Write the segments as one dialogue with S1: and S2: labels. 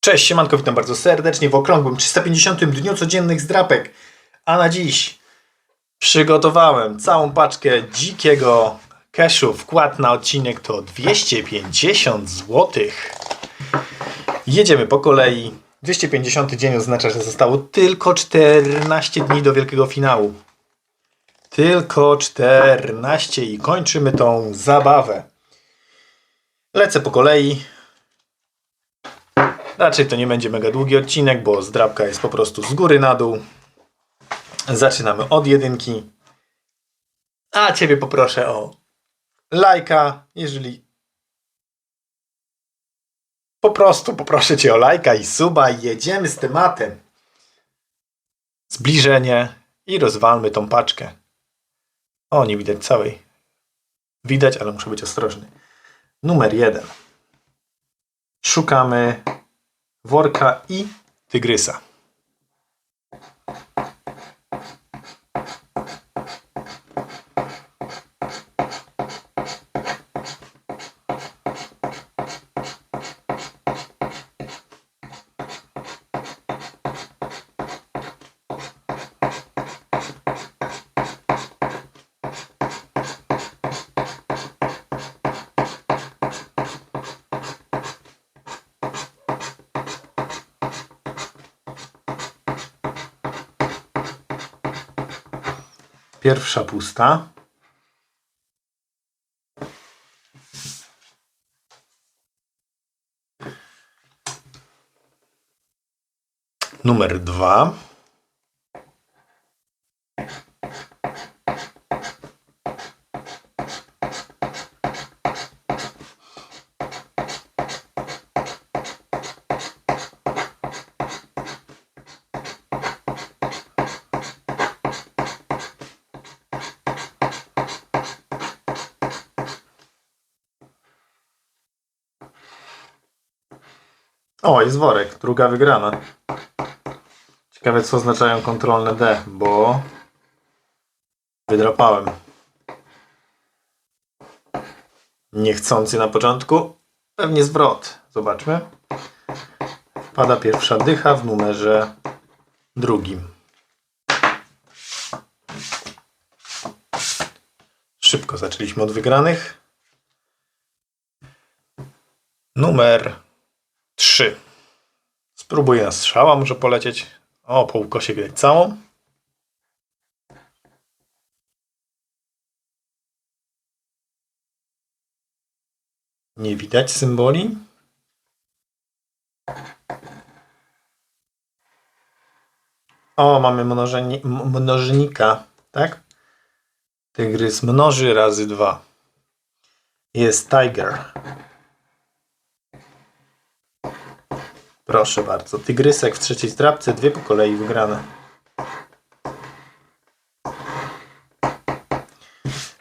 S1: Cześć, siemanko, witam bardzo serdecznie w okrągłym 350 dniu codziennych zdrapek. A na dziś przygotowałem całą paczkę dzikiego cashu. Wkład na odcinek to 250 zł. Jedziemy po kolei. 250 dzień oznacza, że zostało tylko 14 dni do wielkiego finału. Tylko 14 i kończymy tą zabawę. Lecę po kolei. Raczej to nie będzie mega długi odcinek, bo zdrabka jest po prostu z góry na dół. Zaczynamy od jedynki. A Ciebie poproszę o lajka, jeżeli... Po prostu poproszę Cię o lajka i suba i jedziemy z tematem. Zbliżenie i rozwalmy tą paczkę. O, nie widać całej. Widać, ale muszę być ostrożny. Numer jeden. Szukamy worka i tygrysa. Pierwsza pusta. Numer dwa. O, jest worek. Druga wygrana. Ciekawe, co oznaczają kontrolne D, bo wydrapałem. Niechcący na początku. Pewnie zwrot. Zobaczmy. Wpada pierwsza dycha w numerze drugim. Szybko zaczęliśmy od wygranych. Numer 3. Spróbuję strzała, może polecieć. O, po ukosie widać całą. Nie widać symboli. O, mamy mnożeni, mnożnika, tak? Tygrys mnoży razy dwa. Jest tiger. Proszę bardzo. Tygrysek w trzeciej zdrabce, dwie po kolei wygrane.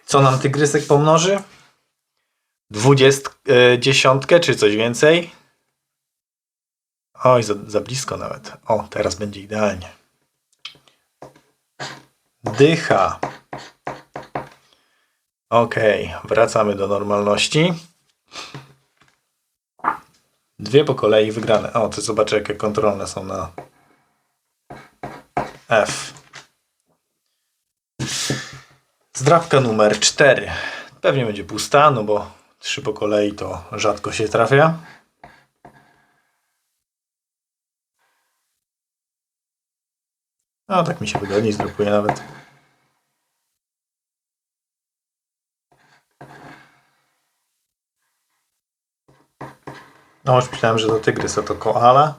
S1: Co nam tygrysek pomnoży? Dwudziest, dziesiątkę czy coś więcej? Oj, za, za blisko nawet. O, teraz będzie idealnie. Dycha. Okej, wracamy do normalności. Dwie po kolei wygrane. O, to zobaczę, jakie kontrolne są na F. Zdrawka numer 4. Pewnie będzie pusta, no bo trzy po kolei to rzadko się trafia. No, tak mi się wygodniej zdrukuje nawet. No, już myślałem, że to tygrys, a to koala.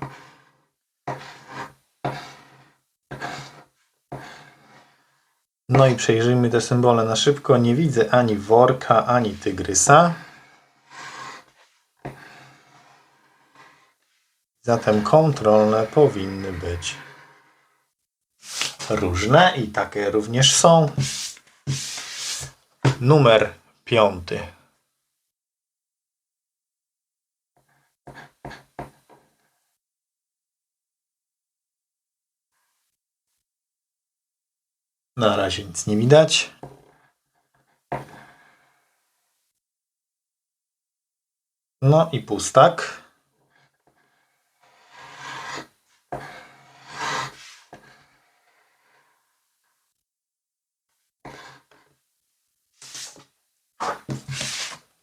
S1: No i przejrzyjmy te symbole na szybko. Nie widzę ani worka, ani tygrysa. Zatem kontrolne powinny być różne i takie również są. Numer piąty. Na razie nic nie widać. No i pustak.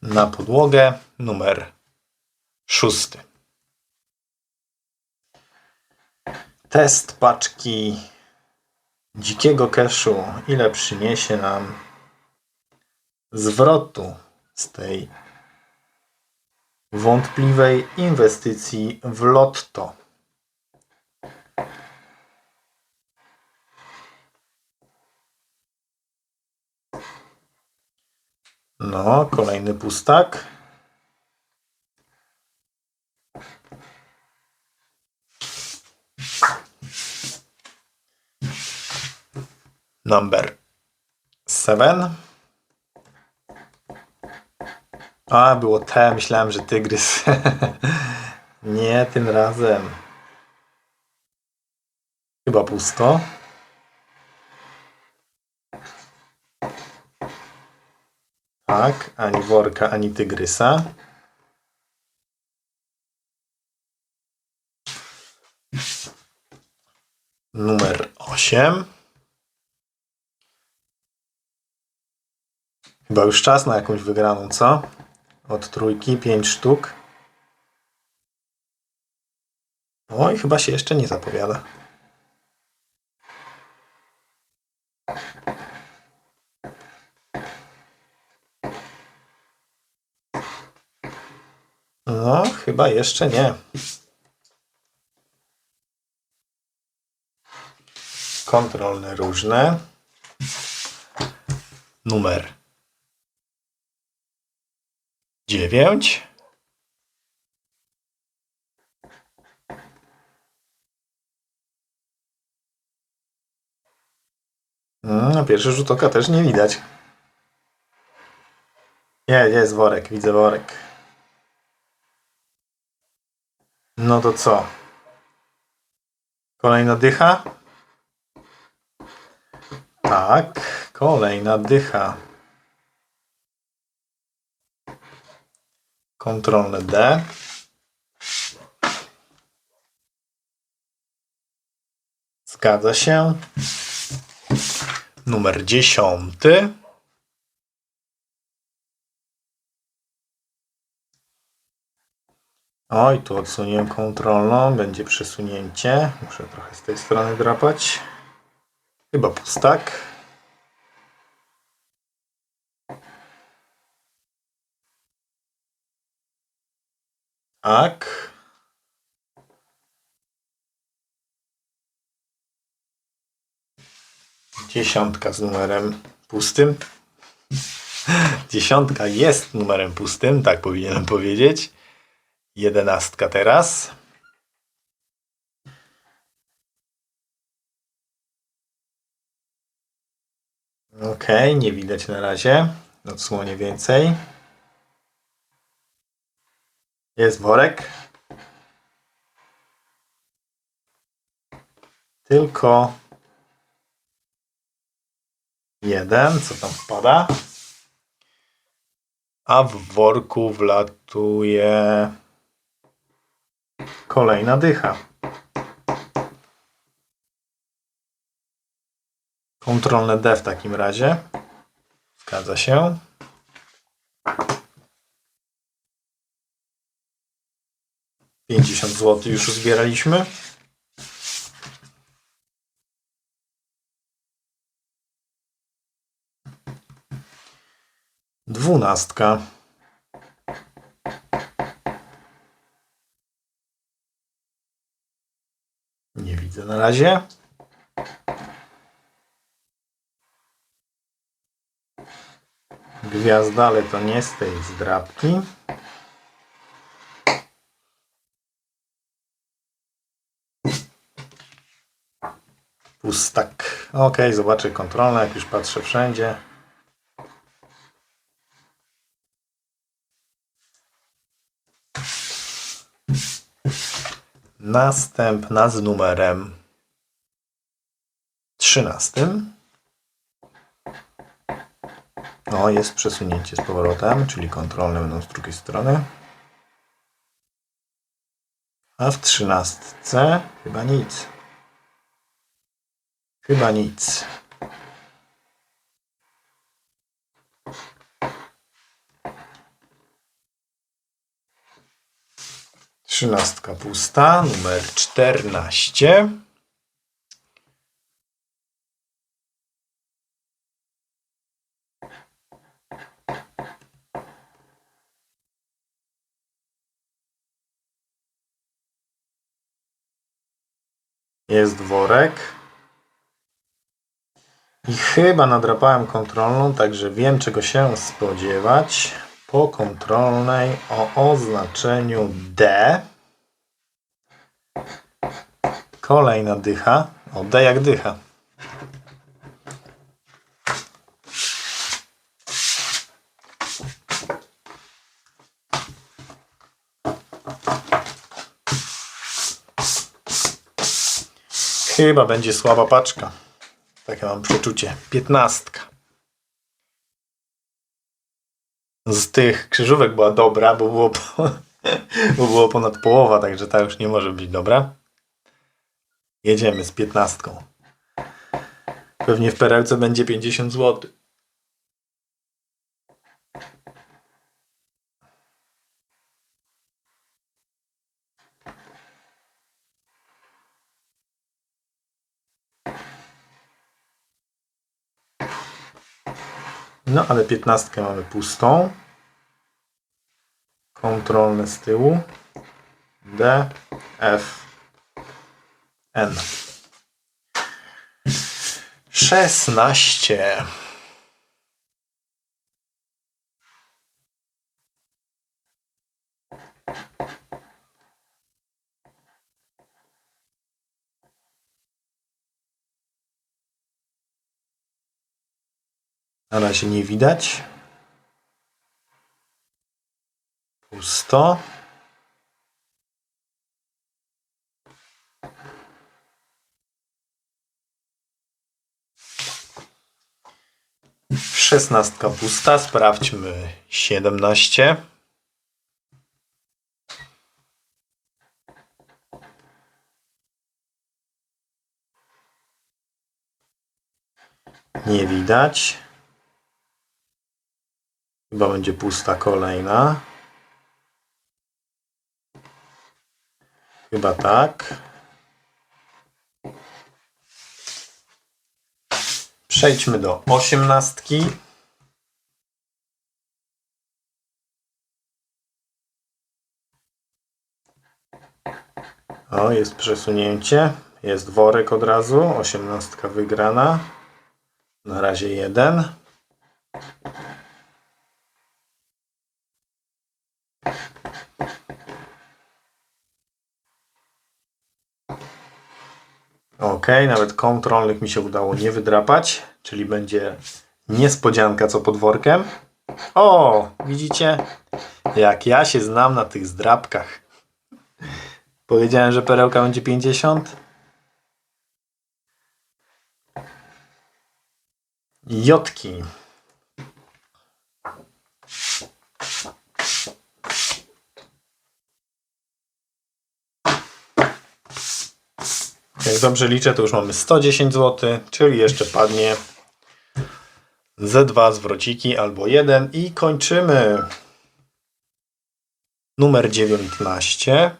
S1: Na podłogę numer szósty. Test paczki dzikiego keszu. Ile przyniesie nam zwrotu z tej wątpliwej inwestycji w lotto? No, kolejny pustak. Number seven. A, było T, myślałem, że tygrys. Nie, tym razem. Chyba pusto. Tak, ani worka, ani tygrysa. Numer 8. Chyba już czas na jakąś wygraną, co? Od trójki, 5 sztuk. Oj, chyba się jeszcze nie zapowiada. No, chyba jeszcze nie. Kontrolne różne. Numer 9. No, pierwszy rzut oka też nie widać. Nie, jest worek, widzę worek. No to co? Kolejna dycha? Tak, kolejna dycha. Kontrolne D. Zgadza się. Numer dziesiąty. Oj, tu odsunię kontrolną, będzie przesunięcie. Muszę trochę z tej strony drapać. Chyba pustak. Tak. Dziesiątka z numerem pustym. Dziesiątka jest numerem pustym, tak powinienem powiedzieć. Jedenastka teraz. Ok, nie widać na razie. Odsłonię więcej. Jest worek. Tylko jeden, co tam wpada. A w worku wlatuje kolejna dycha. Kontrolne D w takim razie. Zgadza się. Pięćdziesiąt zł już uzbieraliśmy. Dwunastka. Nie widzę na razie. Gwiazda, ale to nie z tej zdrabki. Pustak. Ok, zobaczę kontrolę, jak już patrzę wszędzie. Następna z numerem 13. No, jest przesunięcie z powrotem, czyli kontrolne będą z drugiej strony. A w trzynastce chyba nic. Chyba nic. Trzynastka pusta, numer czternaście. Jest worek. I chyba nadrapałem kontrolną, także wiem czego się spodziewać. Po kontrolnej o oznaczeniu D. Kolejna dycha. O, D jak dycha. Chyba będzie słaba paczka. Takie mam przeczucie. Piętnastka. Z tych krzyżówek była dobra, bo było, po, bo było ponad połowa, także ta już nie może być dobra. Jedziemy z piętnastką. Pewnie w perełce będzie 50 zł. No, ale piętnastkę mamy pustą. Kontrolne z tyłu. D, F, N. Szesnaście. Na razie nie widać. Pusto. Szesnastka pusta. Sprawdźmy siedemnaście. Nie widać. Chyba będzie pusta kolejna. Chyba tak. Przejdźmy do osiemnastki. O, jest przesunięcie. Jest worek od razu. Osiemnastka wygrana. Na razie jeden. Ok, nawet kontrolnych mi się udało nie wydrapać, czyli będzie niespodzianka co pod workiem. O, widzicie? Jak ja się znam na tych zdrapkach. Powiedziałem, że perełka będzie 50. Jotki. Jak dobrze liczę, to już mamy 110 zł, czyli jeszcze padnie ze dwa zwrociki albo jeden i kończymy. Numer 19.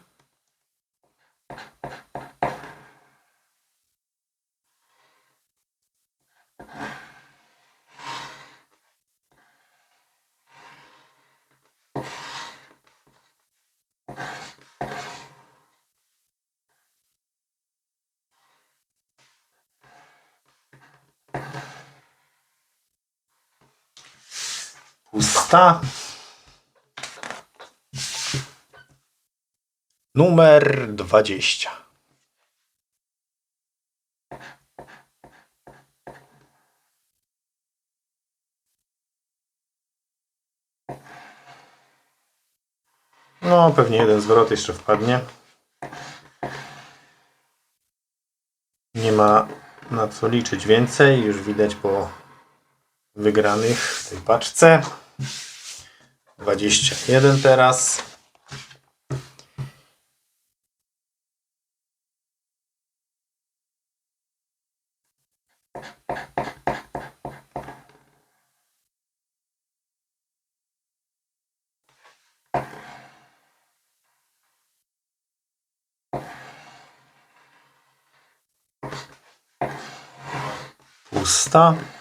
S1: Pusta. Numer 20. No, pewnie jeden zwrot jeszcze wpadnie. Nie ma na co liczyć więcej. Już widać po wygranych w tej paczce. 21 teraz. Pusta.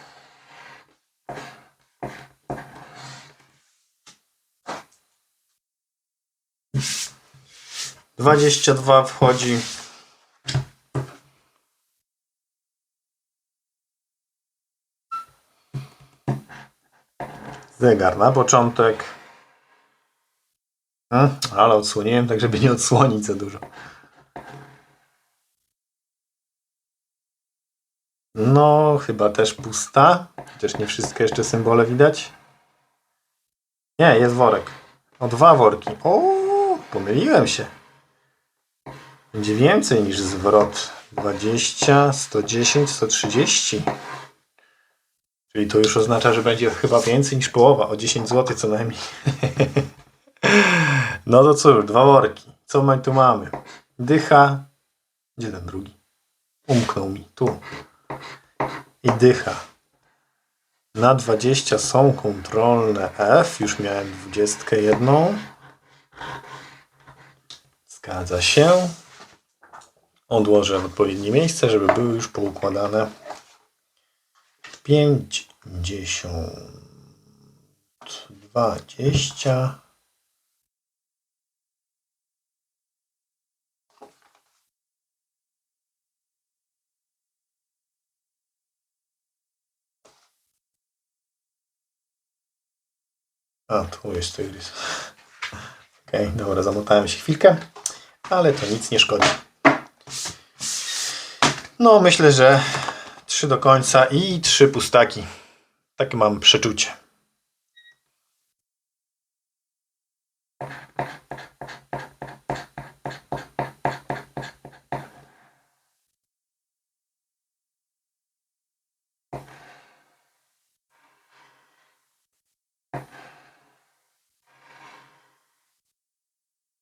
S1: Dwadzieścia dwa wchodzi. Zegar na początek. Hmm, ale odsłoniłem, tak żeby nie odsłonić za dużo. No, chyba też pusta. Chociaż nie wszystkie jeszcze symbole widać. Nie, jest worek. O, dwa worki. O, pomyliłem się. Będzie więcej niż zwrot. 20, 110, 130. Czyli to już oznacza, że będzie chyba więcej niż połowa. O 10 zł co najmniej. no to cóż, dwa worki. Co my tu mamy? Dycha. Gdzie ten drugi? Umknął mi. Tu i dycha. Na 20 są kontrolne F. Już miałem 21. Zgadza się. Odłożę w odpowiednie miejsce, żeby były już poukładane. 50, 20. A, tu jest to iris. Okej, dobra, zamotałem się chwilkę, ale to nic nie szkodzi. No, myślę, że trzy do końca i trzy pustaki. Takie mam przeczucie.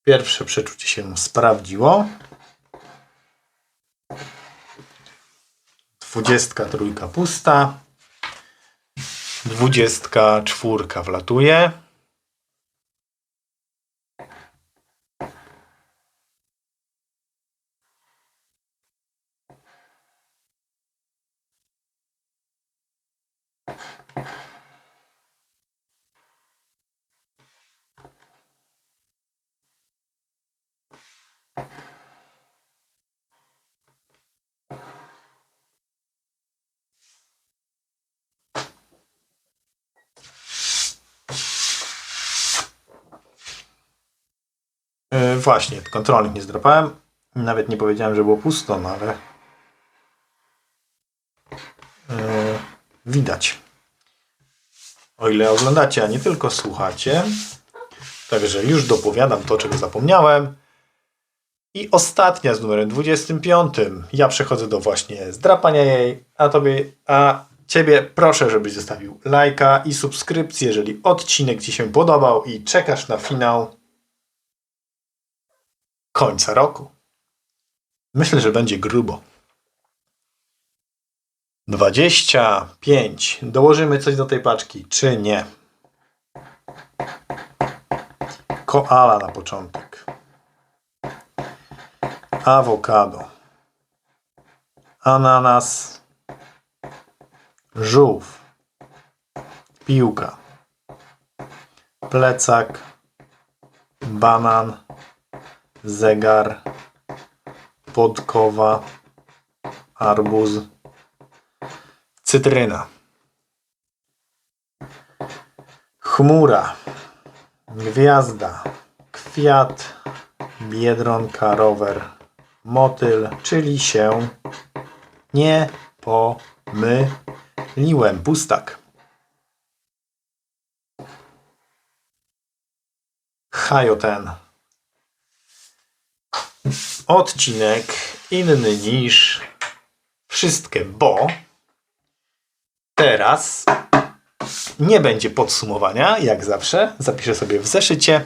S1: Pierwsze przeczucie się sprawdziło. Dwudziestka trójka pusta. Dwudziestka czwórka wlatuje. Yy, właśnie, kontrolnych nie zdrapałem. Nawet nie powiedziałem, że było pusto, no ale yy, widać. O ile oglądacie, a nie tylko słuchacie. Także już dopowiadam to, czego zapomniałem. I ostatnia z numerem 25. Ja przechodzę do właśnie zdrapania jej, a tobie, a ciebie proszę, żebyś zostawił lajka i subskrypcję, jeżeli odcinek ci się podobał i czekasz na finał końca roku. Myślę, że będzie grubo. 25. Dołożymy coś do tej paczki, czy nie? Koala na początek. Awokado. Ananas. Żółw. Piłka. Plecak. Banan zegar, podkowa, arbuz, cytryna, chmura, gwiazda, kwiat, biedronka, rower, motyl, czyli się nie pomyliłem. Pustak. Hajoten odcinek inny niż wszystkie, bo teraz nie będzie podsumowania, jak zawsze. Zapiszę sobie w zeszycie.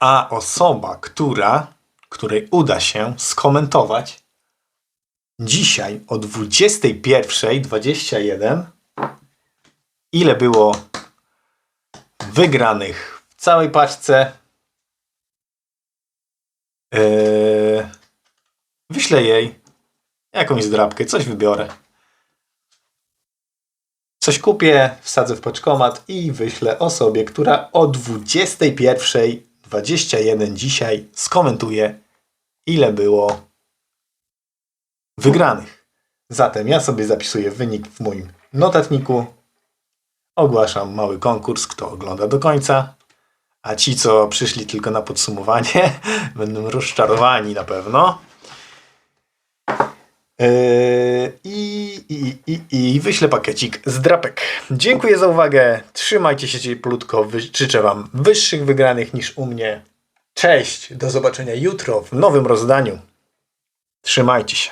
S1: A osoba, która, której uda się skomentować dzisiaj o 21.21 ile było wygranych w całej paczce Eee, wyślę jej jakąś zdrabkę, coś wybiorę. Coś kupię, wsadzę w paczkomat i wyślę osobie, która o 21.21 dzisiaj skomentuje, ile było wygranych. Zatem ja sobie zapisuję wynik w moim notatniku. Ogłaszam mały konkurs, kto ogląda do końca. A ci, co przyszli tylko na podsumowanie, będą rozczarowani na pewno. Yy, I, i, i, I wyślę pakiecik z drapek. Dziękuję za uwagę. Trzymajcie się cieplutko. Życzę Wam wyższych wygranych niż u mnie. Cześć. Do zobaczenia jutro w nowym rozdaniu. Trzymajcie się.